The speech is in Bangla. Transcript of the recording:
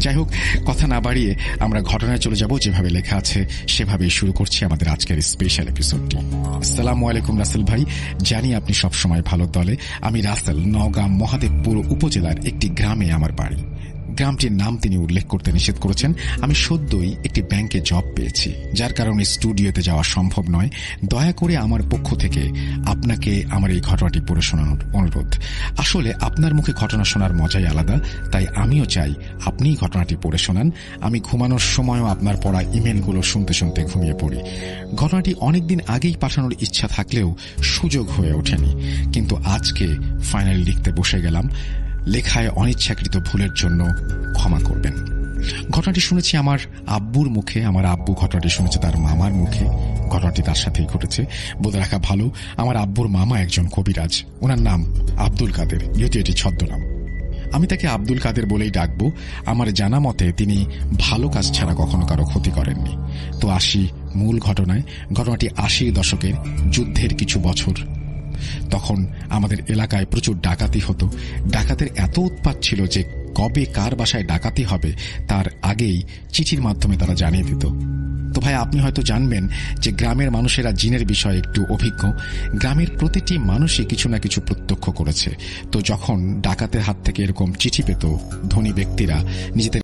যাই হোক, কথা না বাড়িয়ে আমরা ঘটনায় চলে যাব। যেভাবে লেখা আছে, সেভাবেই শুরু করছি আমাদের আজকের স্পেশাল এপিসোডটি আসসালামু আলাইকুম রাসেল ভাই। জানি আপনি সবসময় ভালো দলে। আমি রাসেল, নওগাঁ, মহাদেবপুর উপজেলার একটি গ্রামে আমার বাড়ি। গ্রামটির নাম তিনি উল্লেখ করতে নিষেধ করেছেন। আমি সদ্যই একটি ব্যাংকে জব পেয়েছি। যার কারণে স্টুডিওতে যাওয়া সম্ভব নয়। দয়া করে আমার পক্ষ থেকে আপনাকে আমার এই ঘটনাটি পড়ে শোনানোর অনুরোধ। আসলে আপনার মুখে ঘটনা শোনার মজাই আলাদা, তাই আমিও চাই আপনিই ঘটনাটি পড়ে শোনান। আমি ঘুমানোর সময়ও আপনার পড়া ইমেলগুলো শুনতে শুনতে ঘুমিয়ে পড়ি। ঘটনাটি অনেকদিন আগেই পাঠানোর ইচ্ছা থাকলেও সুযোগ হয়ে ওঠেনি। কিন্তু আজকে ফাইনালি লিখতে বসে গেলাম। লেখায় অনিচ্ছাকৃত ভুলের জন্য ক্ষমা করবেন। ঘটনাটি শুনেছি আমার আব্বুর মুখে। আমার আব্বু ঘটনাটি শুনেছে তার মামার মুখে। ঘটনাটি তার সাথেই ঘটেছে। বলে রাখা ভালো, আমার আব্বুর মামা একজন কবিরাজ। ওনার নাম আব্দুল কাদের। যদিও এটি ছদ্মনাম। আমি তাকে আব্দুল কাদের বলেই ডাকবো। আমার জানা মতে তিনি ভালো কাজ ছাড়া কখনো কারও ক্ষতি করেননি। তো আসি মূল ঘটনায়। ঘটনাটি আশির দশকের যুদ্ধের কিছু বছর। তখন আমাদের এলাকায় প্রচুর ডাকাতি হতো। ডাকাতের এত উৎপাত ছিল যে কবে কার বাসায় ডাকাতি হবে, তার আগেই চিঠির মাধ্যমে তারা জানিয়ে দিত। ভাই আপনি হয়তো জানবেন যে গ্রামের মানুষেরা জিনের বিষয়ে একটু অভিজ্ঞ। গ্রামের প্রতিটি মানুষই কিছু না কিছু প্রত্যক্ষ করেছে। তো যখন ডাকাতের হাত থেকে এরকম চিঠি পেত ধনী ব্যক্তিরা, নিজেদের